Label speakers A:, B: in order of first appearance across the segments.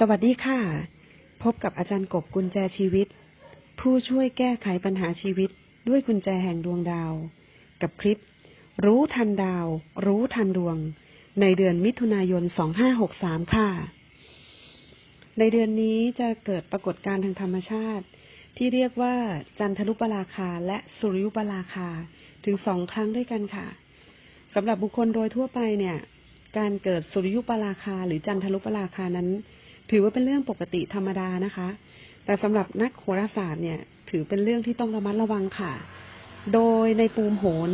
A: สวัสดีค่ะ พบกับอาจารย์กบกุญแจชีวิต ผู้ช่วยแก้ไขปัญหาชีวิตด้วยกุญแจแห่งดวงดาว กับคลิป รู้ทันดาว รู้ทันดวง ในเดือนมิถุนายน 2563 ค่ะ ในเดือนนี้จะเกิดปรากฏการณ์ทางธรรมชาติ ที่เรียกว่าจันทรุปราคาและสุริยุปราคาถึงสองครั้งด้วยกันค่ะสำหรับบุคคลโดยทั่วไปเนี่ย การเกิดสุริยุปราคาหรือจันทรุปราคานั้น ถือว่าเป็นเรื่องปกติธรรมดานะคะ แต่สำหรับนักโหราศาสตร์เนี่ย ถือเป็นเรื่องที่ต้องระมัดระวังค่ะ โดยในปูมโหน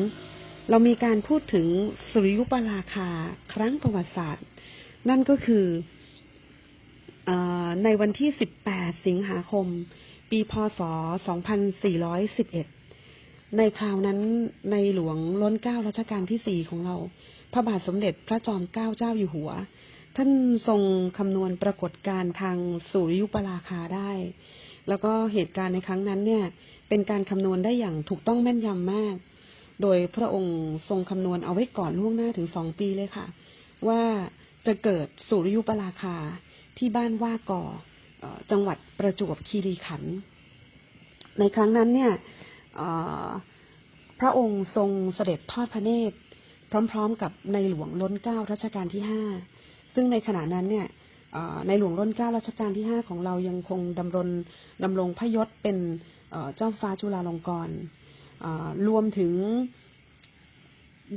A: เรามีการพูดถึงสุริยุปราคาครั้งประวัติศาสตร์ นั่นก็คืออในวันที่ 18 สิงหาคม ปี พศ 2411 ในคราวนั้นในหลวงล้นเก้ารัชกาลที่สี่ของเรา พระบาทสมเด็จพระจอมเกล้าเจ้าอยู่หัว ท่านทรงคำนวณปรากฏการณ์ทางสุริยุปราคาได้ แล้วก็เหตุการณ์ในครั้งนั้นเนี่ย เป็นการคำนวณได้อย่างถูกต้องแม่นยำมาก โดยพระองค์ทรงคำนวณเอาไว้ก่อนล่วงหน้าถึงสองปีเลยค่ะ ว่าจะเกิดสุริยุปราคาที่บ้านว่าก่อจังหวัดประจวบคีรีขันธ์ในครั้งนั้นเนี่ยพระองค์ทรงเสด็จทอดพระเนตร พร้อม ๆ กับในหลวงล้นเก้ารัชกาลที่ห้า ซึ่งในขณะนั้นเนี่ยในหลวงล้นเก้ารัชกาลที่ห้าของเรายังคงดำรงดำรงพระยศเป็นเจ้าฟ้าจุฬาลงกรณ์รวมถึง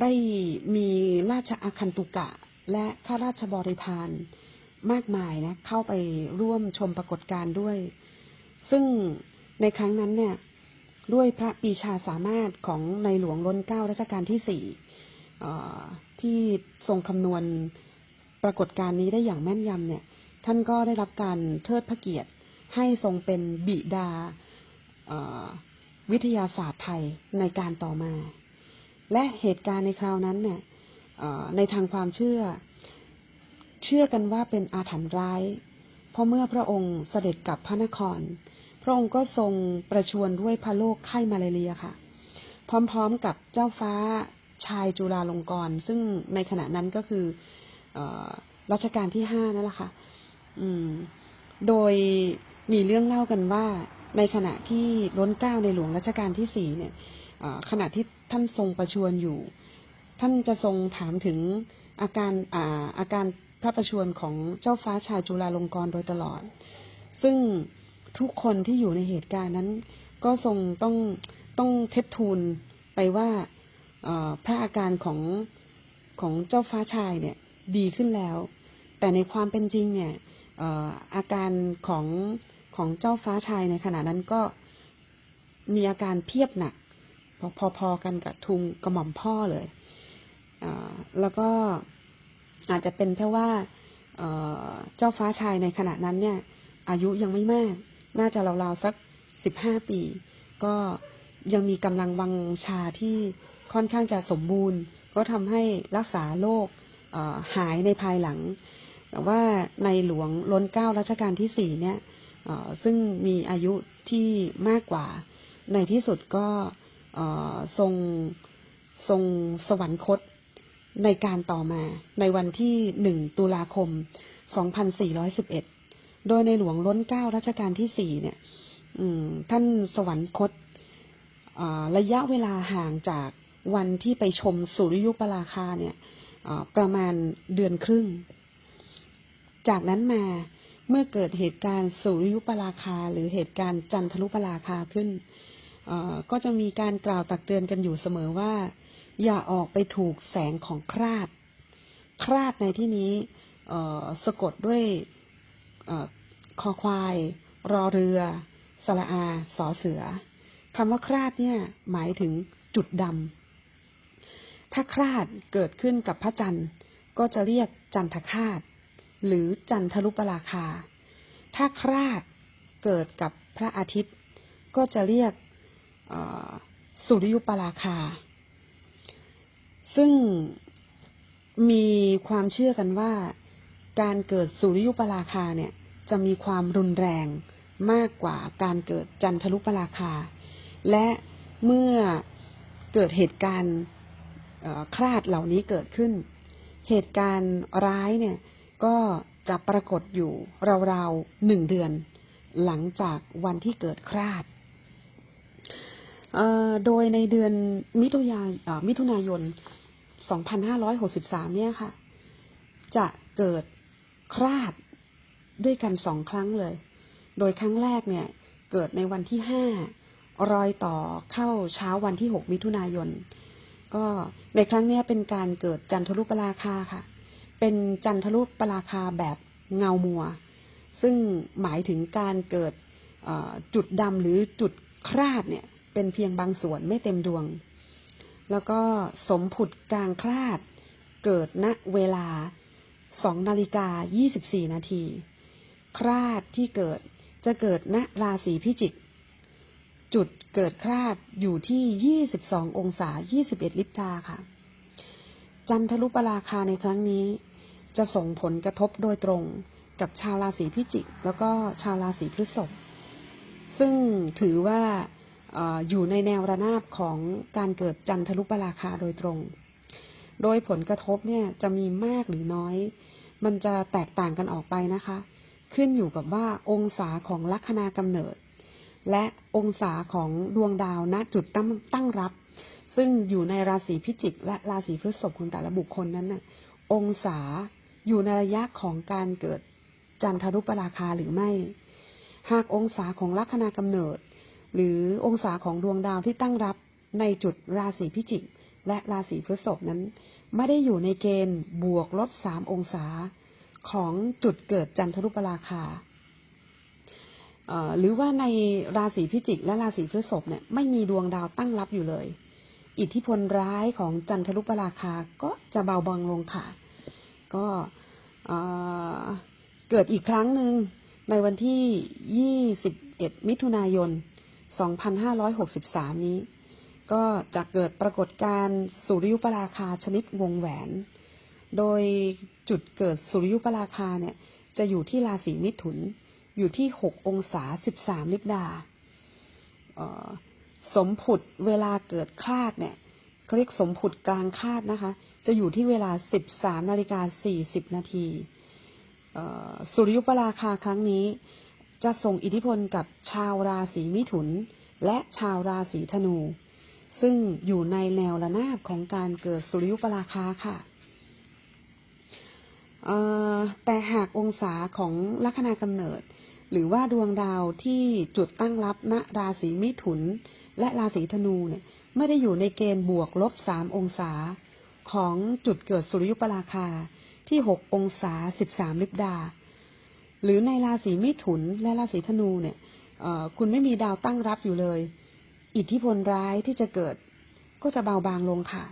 A: ได้มีราชอาคันตุกะ และข้าราชบริพารมากมายนะเข้าไปร่วมชมปรากฏการณ์ด้วย ซึ่งในครั้งนั้นเนี่ยด้วยพระปีชาสามารถของในหลวงล้นเก้ารัชกาลที่สี่ที่ทรงคำนวณ ปรากฏการณ์นี้ได้อย่างแม่นยำเนี่ย ท่านก็ได้รับการเทิดพระเกียรติให้ทรงเป็นบิดาวิทยาศาสตร์ไทยในการต่อมา และเหตุการณ์ในคราวนั้นเนี่ยในทางความเชื่อ เชื่อกันว่าเป็นอาถรรพ์ร้าย เพราะเมื่อพระองค์เสด็จกลับพระนคร พระองค์ก็ทรงประชวรด้วยพระโรคไข้มาลาเรียค่ะ พร้อมๆกับเจ้าฟ้าชายจุฬาลงกรณ์ซึ่งในขณะนั้นก็คือ รัชกาลที่ห้านั่นแหละค่ะโดยมีเรื่องเล่ากันว่าในขณะที่ล้นเกล้าในหลวงรัชกาลที่สี่เนี่ยขณะที่ท่านทรงประชวรอยู่ ท่านจะทรงถามถึงอาการอาอาการพระประชวรของเจ้าฟ้าชายจุฬาลงกรณ์โดยตลอด ซึ่งทุกคนที่อยู่ในเหตุการณ์นั้น ก็ทรงต้องต้องเท็จทูลไปว่าพระอาการของของเจ้าฟ้าชายเนี่ย ดีขึ้นแล้ว แต่ในความเป็นจริงเนี่ยอาการของของเจ้าฟ้าชายในขณะนั้นก็มีอาการเพียบหนัก พอๆกันกับทุงกระหม่อมพ่อเลยแล้วก็อาจจะเป็นเพราะว่าเจ้าฟ้าชายในขณะนั้นเนี่ย อายุยังไม่มาก น่าจะราวๆสักสิบห้าปี ก็ยังมีกำลังวังชาที่ค่อนข้างจะสมบูรณ์ ก็ทำให้รักษาโรค หายในภายหลัง แต่ว่าในหลวงล้นเก้ารัชกาลที่สี่เนี่ยซึ่งมีอายุที่มากกว่า ในที่สุดก็ทรงทรงสวรรคตในการต่อมาในวันที่หนึ่งตุลาคม 2411 โดยในหลวงล้นเก้ารัชกาลที่สี่เนี่ยท่านสวรรคตระยะเวลาห่างจากวันที่ไปชมสุริยุปราคาเนี่ย ประมาณเดือนครึ่ง จากนั้นมาเมื่อเกิดเหตุการณ์สุริยุปราคา หรือเหตุการณ์จันทรุปราคาขึ้น ก็จะมีการกล่าวตักเตือนกันอยู่เสมอว่า อย่าออกไปถูกแสงของคราด คราดในที่นี้สะกดด้วยอคอควาย รอเรือ สระอา สอเสือคำว่าคราดเนี่ยหมายถึงจุดดำ ถ้าคราดเกิดขึ้นกับพระจันทร์ก็จะเรียกจันทคาตหรือจันทรุปราคา ถ้าคราดเกิดกับพระอาทิตย์ ก็จะเรียกสุริยุปราคา ซึ่งมีความเชื่อกันว่าการเกิดสุริยุปราคาเนี่ยจะมีความรุนแรงมากกว่าการเกิดจันทรุปราคา และเมื่อเกิดเหตุการณ์ คลาดเหล่านี้เกิดขึ้น เหตุการณ์ร้ายเนี่ยก็จะปรากฏอยู่ราวๆหนึ่งเดือน หลังจากวันที่เกิดคลาด โดยในเดือนมิถุนายมิถุนายน 2563 เนี่ยค่ะ จะเกิดคลาดด้วยกันสองครั้งเลย โดยครั้งแรกเนี่ยเกิดในวันที่5รอยต่อเข้าเช้าวันที่6มิถุนายน ก็ในครั้งนี้เป็นการเกิดจันทรุปราคาค่ะ เป็นจันทรุปราคาแบบเงามัว ซึ่งหมายถึงการเกิดจุดดำหรือจุดคราดเนี่ย เป็นเพียงบางส่วนไม่เต็มดวง แล้วก็สมผุดกลางคลาด เกิดณเวลา2นาฬิกา24นาทีคลาดที่เกิดจะเกิดณราศีพิจิก จุดเกิดคลาดอยู่ที่ 22 องศา 21 ลิตราค่ะ จันทรุปราคาในครั้งนี้ จะส่งผลกระทบโดยตรงกับชาวราศีพิจิก แล้วก็ชาวราศีพฤษภ ซึ่งถือว่าอยู่ในแนวระนาบของการเกิดจันทรุปราคาโดยตรง โดยผลกระทบเนี่ยจะมีมากหรือน้อย มันจะแตกต่างกันออกไปนะคะ ขึ้นอยู่กับว่าองศาของลัคนากำเนิด และองศาของดวงดาวณจุดตั้งตั้งรับ ซึ่งอยู่ในราศีพิจิก และราศีพฤษภของแต่ละบุคคลนั้นน่ะองศาอยู่ในระยะของการเกิดจันทรุปราคาหรือไม่ หากองศาของลัคนากำเนิด หรือองศาของดวงดาวที่ตั้งรับในจุดราศีพิจิก และราศีพฤษภนั้น ไม่ได้อยู่ในเกณฑ์บวกลบสามองศาของจุดเกิดจันทรุปราคา หรือว่าในราศีพิจิกและราศีพฤษภเนี่ยไม่มีดวงดาวตั้งรับอยู่เลย อิทธิพลร้ายของจันทรุปราคาก็จะเบาบางลงค่ะ ก็เอ่อเกิดอีกครั้งหนึ่งในวันที่ 21 มิถุนายน 2563 นี้ ก็จะเกิดปรากฏการณ์สุริยุปราคาชนิดวงแหวน โดยจุดเกิดสุริยุปราคาเนี่ยจะอยู่ที่ราศีมิถุน อยู่ที่6องศา13ลิบดาสมผุดเวลาเกิดคลาดเนี่ยเขาเรียกสมผุดกลางคาดนะคะ จะอยู่ที่เวลา13นาฬิกา40นาทีสุริยุปราคาครั้งนี้ จะส่งอิทธิพลกับชาวราศีมิถุน และชาวราศีธนู ซึ่งอยู่ในแนวระนาบของการเกิดสุริยุปราคาค่ะแต่หากองศาของลัคนากำเนิด หรือว่าดวงดาวที่จุดตั้งรับณราศีมิถุน และราศีธนูเนี่ยไม่ได้อยู่ในเกณฑ์บวกลบสามองศา ของจุดเกิดสุริยุปราคาที่หกองศาสิบสามลิบดา หรือในราศีมิถุนและราศีธนูเนี่ยคุณไม่มีดาวตั้งรับอยู่เลย อิทธิพลร้ายที่จะเกิดก็จะเบาบางลงค่ะ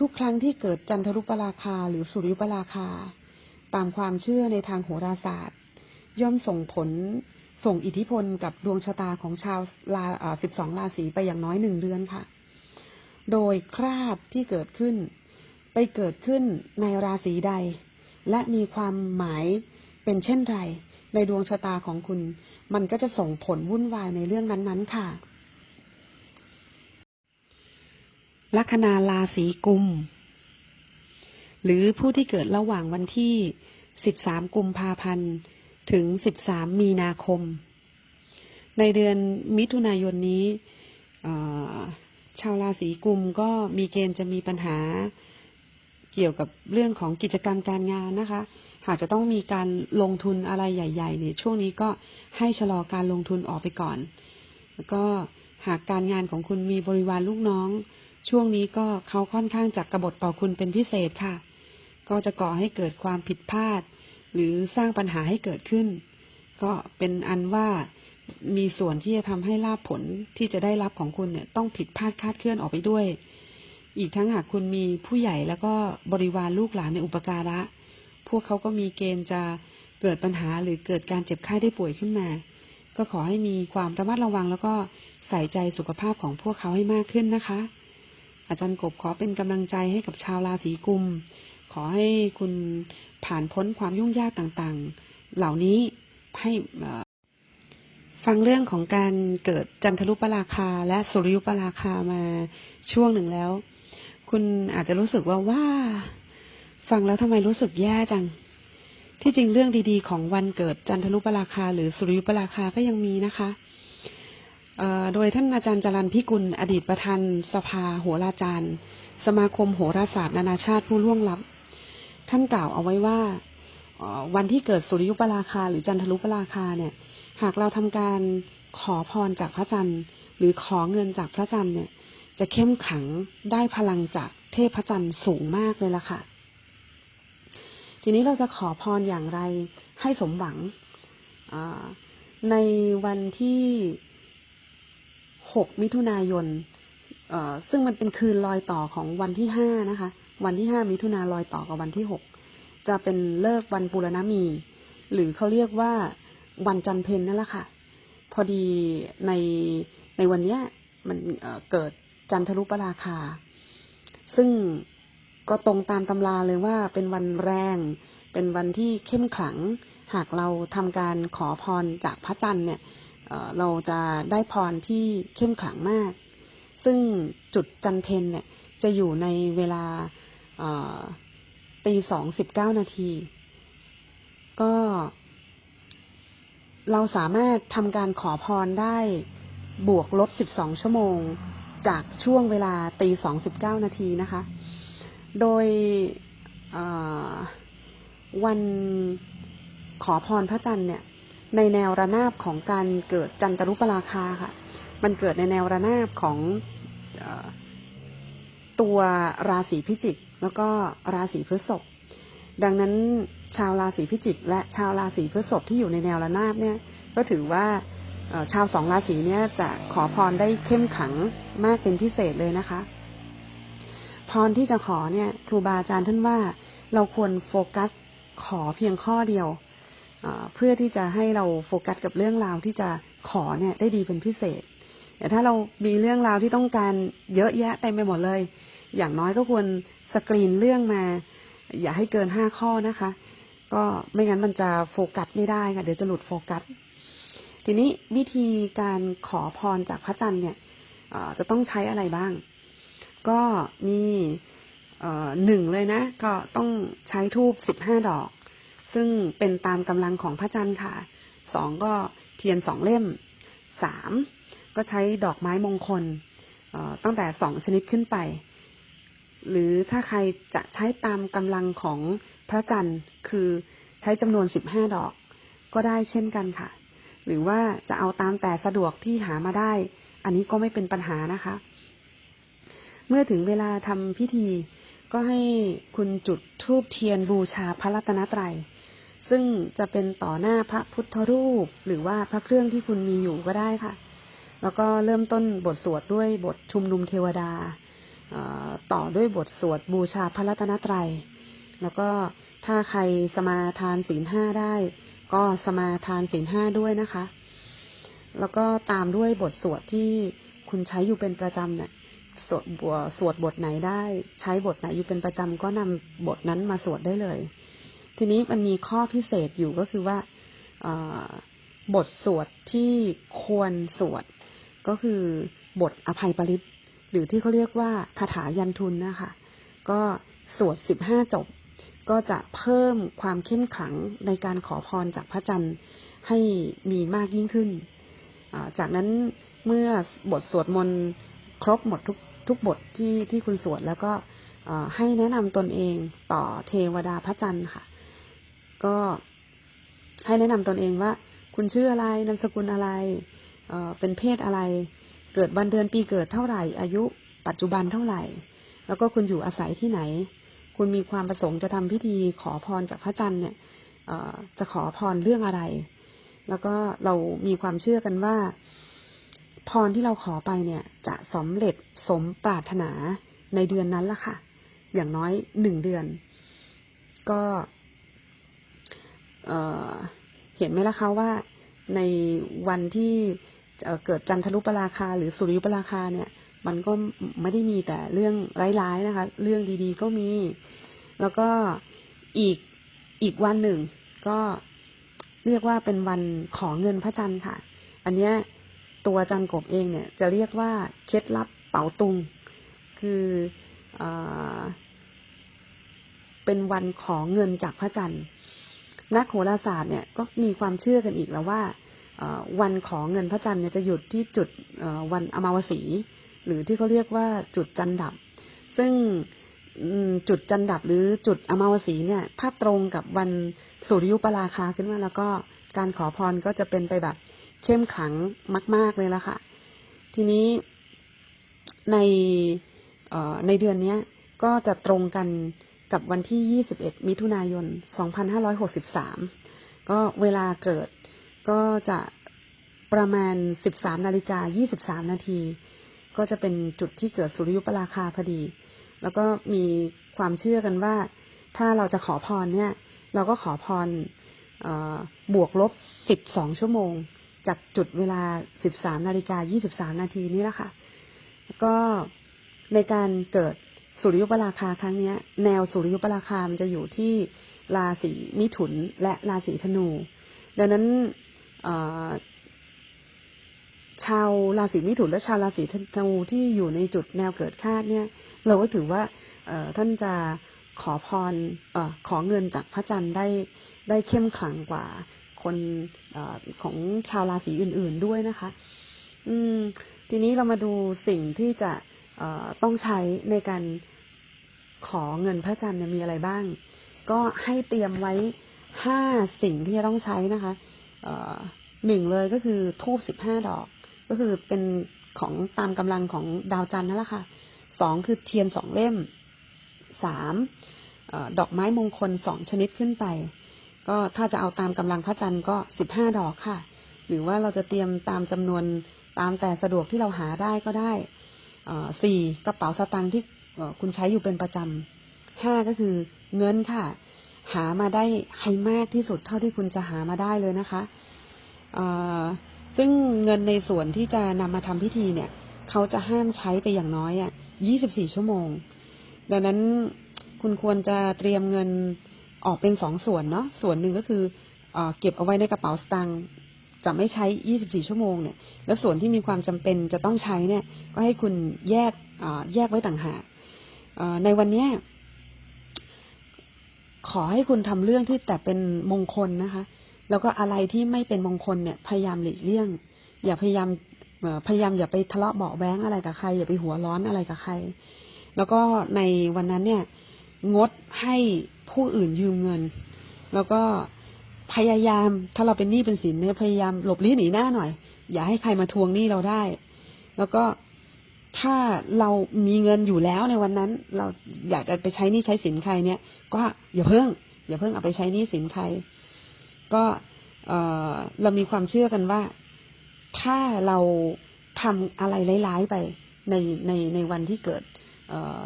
A: ทุกครั้งที่เกิดจันทรุปราคาหรือสุริยุปราคา ตามความเชื่อในทางโหราศาสตร์ ย่อมส่งผลส่งอิทธิพลกับดวงชะตาของชาวราสิบสองราศีไปอย่างน้อยหนึ่งเดือนค่ะ โดยคราดที่เกิดขึ้น ไปเกิดขึ้นในราศีใด และมีความหมายเป็นเช่นไร ในดวงชะตาของคุณ มันก็จะส่งผลวุ่นวายในเรื่องนั้นๆค่ะ ลัคนาราศีกุม หรือผู้ที่เกิดระหว่างวันที่ 13 กุมภาพันธ์ ถึง 13 มีนาคม ในเดือนมิถุนายนนี้ ชาวราศีกุมก็มีเกณฑ์จะมีปัญหาเกี่ยวกับเรื่องของกิจกรรมการงานนะคะ หากจะต้องมีการลงทุนอะไรใหญ่ๆเนี่ยช่วงนี้ก็ให้ชะลอการลงทุนออกไปก่อน แล้วก็หากการงานของคุณมีบริวารลูกน้อง ช่วงนี้ก็เขาค่อนข้างจะกระบฏต่อคุณเป็นพิเศษค่ะ ก็จะก่อให้เกิดความผิดพลาด หรือสร้างปัญหาให้เกิดขึ้น ก็เป็นอันว่ามีส่วนที่จะทำให้ลาภผลที่จะได้รับของคุณเนี่ย ต้องผิดพลาดคาดเคลื่อนออกไปด้วย อีกทั้งหากคุณมีผู้ใหญ่แล้วก็บริวารลูกหลานในอุปการะ พวกเขาก็มีเกณฑ์จะเกิดปัญหาหรือเกิดการเจ็บไข้ได้ป่วยขึ้นมา ก็ขอให้มีความระมัดระวังแล้วก็ใส่ใจสุขภาพของพวกเขาให้มากขึ้นนะคะ อาจารย์กบขอเป็นกำลังใจให้กับชาวราศีกุม ขอให้คุณผ่านพ้นความยุ่งยากต่างๆ เหล่านี้ให้ฟังเรื่องของการเกิดจันทรุปราคา และสุริยุปราคามาช่วงหนึ่งแล้ว คุณอาจจะรู้สึกว่าว่า ฟังแล้วทำไมรู้สึกแย่จัง ที่จริงเรื่องดีๆ ของวันเกิดจันทรุปราคา หรือสุริยุปราคาก็ยังมีนะคะโดยท่านอาจารย์จรันพิกุล อดีตประธานสภาโหราจารย์ สมาคมโหราศาสตร์นานาชาติผู้ล่วงลับ ท่านกล่าวเอาไว้ว่าวันที่เกิดสุริยุปราคาหรือจันทรุปราคาเนี่ย หากเราทำการขอพรจากพระจันทร์ หรือขอเงินจากพระจันทร์เนี่ย จะเข้มขังได้พลังจากเทพพระจันทร์สูงมากเลยล่ะค่ะ ทีนี้เราจะขอพรอย่างไรให้สมหวังในวันที่6มิถุนายนซึ่งมันเป็นคืนลอยต่อของวันที่5นะคะ วันที่5มิถุนาลอยต่อกับวันที่6จะเป็นเลิกวันปุรณมี หรือเขาเรียกว่าวันจันเพนนั่นแหละค่ะ พอดีในในวันเนี้ยมันเเกิดจันทรุปราคา ซึ่งก็ตรงตามตำราเลยว่าเป็นวันแรง เป็นวันที่เข้มขลัง หากเราทำการขอพรจากพระจันทร์เนี่ยเเราจะได้พรที่เข้มขลังมาก ซึ่งจุดจันเพนเนี่ยจะอยู่ในเวลา ตีสองสิบเก้านาที ก็ เราสามารถทำการขอพรได้บวกลบ12ชั่วโมง จากช่วงเวลาตีสองสิบเก้านาทีนะคะ โดยวันขอพรพระจันทร์เนี่ย ในแนวระนาบของการเกิดจันตรุปราคาค่ะ มันเกิดในแนวระนาบของอ ตัวราศีพิจิกแล้วก็ราศีพฤษภดังนั้นชาวราศีพิจิกและชาวราศีพฤษภที่อยู่ในแนวระนาบเนี่ย ก็ถือว่าชาวสองราศีเนี้ยจะขอพรได้เข้มขังมากเป็นพิเศษเลยนะคะ พรที่จะขอเนี่ย ครูบาอาจารย์ท่านว่าเราควรโฟกัสขอเพียงข้อเดียวเอ่อเพื่อที่จะให้เราโฟกัสกับเรื่องราวที่จะขอเนี่ยได้ดีเป็นพิเศษแต่ถ้าเรามีเรื่องราวที่ต้องการเยอะแยะเต็มไปหมดเลย อย่างน้อยก็ควรสกรีนเรื่องมา อย่าให้เกินห้าข้อนะคะ ก็ไม่งั้นมันจะโฟกัสไม่ได้ค่ะ เดี๋ยวจะหลุดโฟกัส ทีนี้วิธีการขอพรจากพระจันทร์เนี่ยจะต้องใช้อะไรบ้าง ก็มีหนึ่งเลยนะ ก็ต้องใช้ทูบสิบห้าดอก ซึ่งเป็นตามกำลังของพระจันทร์ค่ะสองก็เทียนสองเล่มสามก็ใช้ดอกไม้มงคลตั้งแต่สองชนิดขึ้นไป หรือถ้าใครจะใช้ตามกำลังของพระจันทร์คือใช้จำนวนสิบห้าดอก ก็ได้เช่นกันค่ะ หรือว่าจะเอาตามแต่สะดวกที่หามาได้ อันนี้ก็ไม่เป็นปัญหานะคะ เมื่อถึงเวลาทำพิธีก็ให้คุณจุดธูปเทียนบูชาพระรัตนตรัย ซึ่งจะเป็นต่อหน้าพระพุทธรูป หรือว่าพระเครื่องที่คุณมีอยู่ก็ได้ค่ะ แล้วก็เริ่มต้นบทสวดด้วยบทชุมนุมเทวดา ต่อด้วยบทสวดบูชาพระรัตนตรัย แล้วก็ถ้าใครสมาทานศีลห้าได้ ก็สมาทานศีลห้าด้วยนะคะ แล้วก็ตามด้วยบทสวดที่คุณใช้อยู่เป็นประจำเนี่ยสวดบวสวดบทไหนได้ ใช้บทไหนอยู่เป็นประจำก็นำบทนั้นมาสวดได้เลย ทีนี้มันมีข้อพิเศษอยู่ก็คือว่าบทสวดที่ควรสวดก็คือบทอภัยปริศ หรือที่เขาเรียกว่าคาถายันทุนนะคะ ก็สวดสิบห้าจบ ก็จะเพิ่มความเข้มขลังในการขอพรจากพระจันทร์ให้มีมากยิ่งขึ้น จากนั้นเมื่อบทสวดมนต์ครบหมดทุกทุกบทที่ที่คุณสวดแล้วก็ให้แนะนำตนเองต่อเทวดาพระจันทร์ค่ะ ก็ให้แนะนำตนเองว่า คุณชื่ออะไรนามสกุลอะไรเเป็นเพศอะไร เกิดวันเดือนปีเกิดเท่าไหร่ อายุปัจจุบันเท่าไหร่ แล้วก็คุณอยู่อาศัยที่ไหน คุณมีความประสงค์จะทำพิธีขอพรจากพระจันทร์เนี่ยจะขอพรเรื่องอะไร แล้วก็เรามีความเชื่อกันว่า พรที่เราขอไปเนี่ย จะสำเร็จสมปรารถนาในเดือนนั้นละค่ะ อย่างน้อยหนึ่งเดือน ก็เเห็นไหมล่ะคะว่าในวันที่ เกิดจันทรุปราคา หรือสุริยุปราคาเนี่ย มันก็ไม่ได้มีแต่เรื่องร้ายๆนะคะ เรื่องดีๆก็มี แล้วก็อีกอีกวันหนึ่ง ก็เรียกว่าเป็นวันขอเงินพระจันทร์ค่ะ อันเนี้ยตัวจันกบเองเนี่ย จะเรียกว่าเคล็ดลับเป๋าตุง คือเอเป็นวันขอเงินจากพระจันทร์นักโหราศาสตร์เนี่ยก็มีความเชื่อกันอีกแล้วว่า วันขอเงินพระจันทร์เนี่ยจะหยุดที่จุดวันอมาวสี หรือที่เขาเรียกว่าจุดจันดับ ซึ่งจุดจันดับหรือจุดอมาวสีเนี่ย ถ้าตรงกับวันสุริยุปราคาขึ้นมาแล้วก็การขอพรก็จะเป็นไปแบบเข้มขังมาก ๆเลยละค่ะ ทีนี้ในในเดือนนี้ก็จะตรงกันกับวันที่ 21 มิถุนายน 2563 ก็เวลาเกิด ก็จะประมาณ 13นาฬิกา23 นาที ก็จะเป็นจุดที่เกิดสุริยุปราคาพอดี แล้วก็มีความเชื่อกันว่า ถ้าเราจะขอพรเนี่ย เราก็ขอพรออบวกลบ 12 ชั่วโมง จากจุดเวลา 13นาฬิกา23 นาทีนี่แหละค่ะ ก็ในการเกิดสุริยุปราคาครั้งนี้แนวสุริยุปราคามันจะอยู่ที่ราศีมิถุนและราศีธนู ดังนั้น ชาวราศีมิถุนและชาวราศีธนูที่อยู่ในจุดแนวเกิดคาดเนี่ย เราก็ถือว่าท่านจะขอพรอขอเงินจากพระจันทร์ได้ได้เข้มขลังกว่าคนอของชาวราศีอื่น ๆด้วยนะคะ อืม ทีนี้เรามาดูสิ่งที่จะต้องใช้ในการขอเงินพระจันทร์มีอะไรบ้าง ก็ให้เตรียมไว้ห้าสิ่งที่จะต้องใช้นะคะ หนึ่งเลยก็คือทูบสิบห้าดอก ก็คือเป็นของตามกำลังของดาวจันทร์นั่นแหละค่ะสองคือเทียนสองเล่มสามดอกไม้มงคลสองชนิดขึ้นไป ก็ถ้าจะเอาตามกำลังพระจันทร์ก็สิบห้าดอกค่ะ หรือว่าเราจะเตรียมตามจำนวนตามแต่สะดวกที่เราหาได้ก็ได้สี่กระเป๋าสตางค์ที่คุณใช้อยู่เป็นประจำห้าก็คือเงินค่ะ หามาได้ให้มากที่สุดเท่าที่คุณจะหามาได้เลยนะคะซึ่งเงินในส่วนที่จะนำมาทำพิธีเนี่ย เขาจะห้ามใช้ไปอย่างน้อยอะ 24 ชั่วโมง ดังนั้นคุณควรจะเตรียมเงินออกเป็นสองส่วนเนาะ ส่วนหนึ่งก็คือเอเก็บเอาไว้ในกระเป๋าสตางค์จะไม่ใช้ 24 ชั่วโมงเนี่ย แล้วส่วนที่มีความจำเป็นจะต้องใช้เนี่ย ก็ให้คุณแยกแยกไว้ต่างหากในวันเนี้ย ขอให้คุณทำเรื่องที่แต่เป็นมงคลนะคะ แล้วก็อะไรที่ไม่เป็นมงคลเนี่ย พยายามหลีกเลี่ยง อย่าพยายามพยายามอย่าไปทะเลาะเบาะแว้งอะไรกับใคร อย่าไปหัวร้อนอะไรกับใคร แล้วก็ในวันนั้นเนี่ย งดให้ผู้อื่นยืมเงิน แล้วก็พยายามถ้าเราเป็นหนี้เป็นสินเนี่ยพยายามหลบลี้หนีหน้าหน่อย อย่าให้ใครมาทวงหนี้เราได้ แล้วก็ ถ้าเรามีเงินอยู่แล้วในวันนั้น เราอยากจะไปใช้นี้ใช้สินใครเนี่ย ก็อย่าเพิ่ง อย่าเพิ่งเอาไปใช้นี้สินใคร ก็เออเรามีความเชื่อกันว่า ถ้าเราทำอะไรร้ายๆไปในในในวันที่เกิด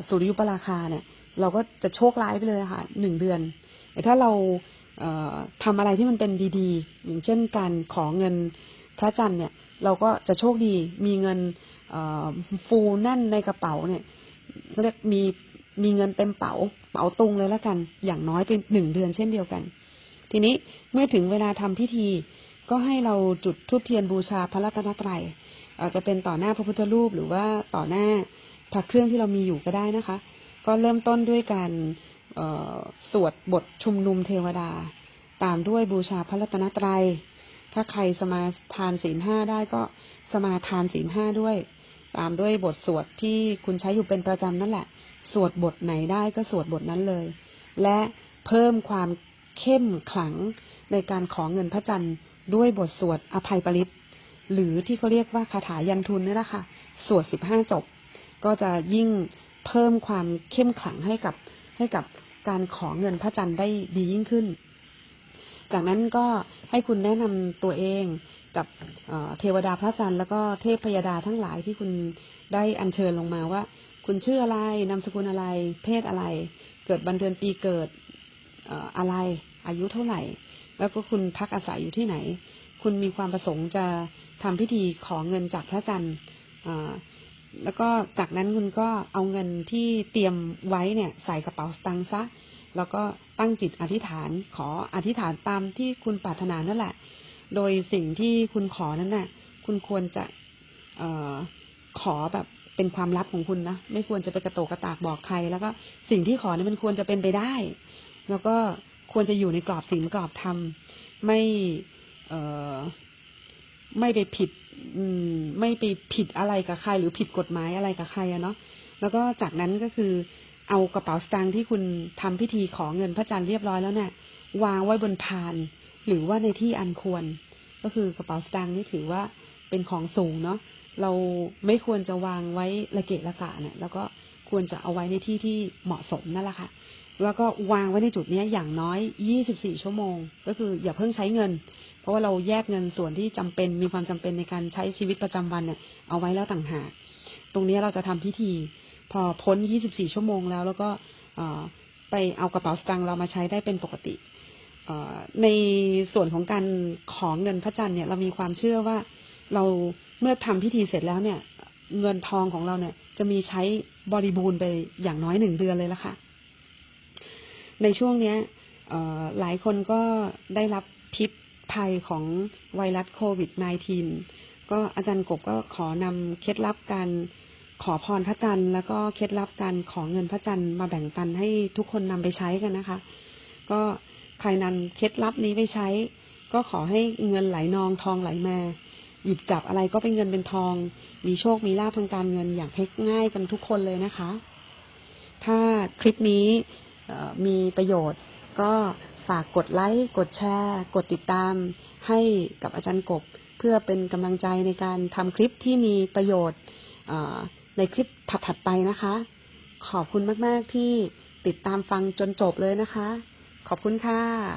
A: สุริยุปราคาเนี่ย เราก็จะโชคร้ายไปเลยค่ะหนึ่งเดือนแต่ถ้าเราเออทำอะไรที่มันเป็นดี ๆ อย่างเช่นการขอเงินพระจันทร์เนี่ย เราก็จะโชคดีมีเงินฟูแน่นในกระเป๋าเนี่ยเรียกมีมีเงินเต็มเป๋าเป๋าตุงเลยล้วกัน อย่างน้อยเป็นหนึ่งเดือนเช่นเดียวกัน ทีนี้เมื่อถึงเวลาทำพิธี ก็ให้เราจุดธูปเทียนบูชาพระรัตนตรัยอาจจะเป็นต่อหน้าพระพุทธรูปหรือว่าต่อหน้าพระเครื่องที่เรามีอยู่ก็ได้นะคะ ก็เริ่มต้นด้วยการสวดบทชุมนุมเทวดา ตามด้วยบูชาพระรัตนตรัย ถ้าใครสมาทานศีลห้าได้ก็สมาทานศีลห้าด้วย ตามด้วยบทสวดที่คุณใช้อยู่เป็นประจำนั่นแหละ สวดบทไหนได้ก็สวดบทนั้นเลย และเพิ่มความเข้มขลังในการขอเงินพระจันทร์ด้วยบทสวดอภัยปริตหรือที่เขาเรียกว่าคาถายันทุนนี่แหละค่ะ สวดสิบห้าจบ ก็จะยิ่งเพิ่มความเข้มขลังให้กับให้กับการขอเงินพระจันทร์ได้ดียิ่งขึ้น จากนั้นก็ให้คุณแนะนำตัวเองกับเเทวดาพระจันทร์แล้วก็เทพพยดาทั้งหลายที่คุณได้อัญเชิญลงมาว่า คุณชื่ออะไรนามสกุลอะไร เพศอะไร เกิดบันเดือนปีเกิดออะไร อายุเท่าไหร่ แล้วก็คุณพักอาศัยอยู่ที่ไหน คุณมีความประสงค์จะทำพิธีขอเงินจากพระจันทร์แล้วก็จากนั้นคุณก็เอาเงินที่เตรียมไว้เนี่ย ใส่กระเป๋าสตางค์ซะ แล้วก็ตั้งจิตอธิษฐานขออธิษฐานตามที่คุณปรารถนานั่นแหละ โดยสิ่งที่คุณขอนั้นน่ะ คุณควรจะออขอแบบเป็นความลับของคุณนะไม่ควรจะไปกระโตกกระตากบอกใคร แล้วก็สิ่งที่ขอเนี่ยมันควรจะเป็นไปได้ แล้วก็ควรจะอยู่ในกรอบศีลกรอบธรรมไม่เออไม่ไปผิด อืม ไม่ไปผิดอะไรกับใคร หรือผิดกฎหมายอะไรกับใครอะเนาะแล้วก็จากนั้นก็คือ เอากระเป๋าสตางค์ที่คุณทำพิธีขอเงินพระจันทร์เรียบร้อยแล้วเนี่ย วางไว้บนพาน หรือว่าในที่อันควร ก็คือกระเป๋าสตางค์นี่ถือว่าเป็นของสูงเนาะเราไม่ควรจะวางไว้ระเกะระกะเนี่ย แล้วก็ควรจะเอาไว้ในที่ที่เหมาะสมนั่นแหละค่ะ แล้วก็วางไว้ในจุดนี้อย่างน้อย 24 ชั่วโมง ก็คืออย่าเพิ่งใช้เงิน เพราะว่าเราแยกเงินส่วนที่จำเป็นมีความจำเป็นในการใช้ชีวิตประจำวันเนี่ย เอาไว้แล้วต่างหาก ตรงนี้เราจะทำพิธี พอพ้น 24 ชั่วโมงแล้ว แล้วก็ไปเอากระเป๋าสตางค์เรามาใช้ได้เป็นปกติในส่วนของการของเงินพระจันทร์เนี่ยเรามีความเชื่อว่าเราเมื่อทำพิธีเสร็จแล้วเนี่ย เงินทองของเราเนี่ย จะมีใช้บริบูรณ์ไปอย่างน้อยหนึ่งเดือนเลยละค่ะ ในช่วงเนี้ยหลายคนก็ได้รับพิษภัยของไวรัสโควิด -19 ก็อาจารย์กบก็ขอนำเคล็ดลับการ ขอพรพระจันทร์แล้วก็เคล็ดลับการขอเงินพระจันทร์มาแบ่งปันให้ทุกคนนำไปใช้กันนะคะ ก็ใครนำเคล็ดลับนี้ไปใช้ ก็ขอให้เงินไหลนองทองไหลมาหยิบจับอะไรก็เป็นเงินเป็นทอง มีโชคมีลาภทางการเงินอย่างเพกง่ายกันทุกคนเลยนะคะ ถ้าคลิปนี้มีประโยชน์ก็ฝากกดไลค์ กดแชร์ กดติดตามให้กับอาจารย์กบ เพื่อเป็นกำลังใจในการทำคลิปที่มีประโยชน์อ่อ ในคลิปถัดๆไปนะคะ ขอบคุณมาก ๆ ที่ติดตามฟังจนจบเลยนะคะ ขอบคุณค่ะ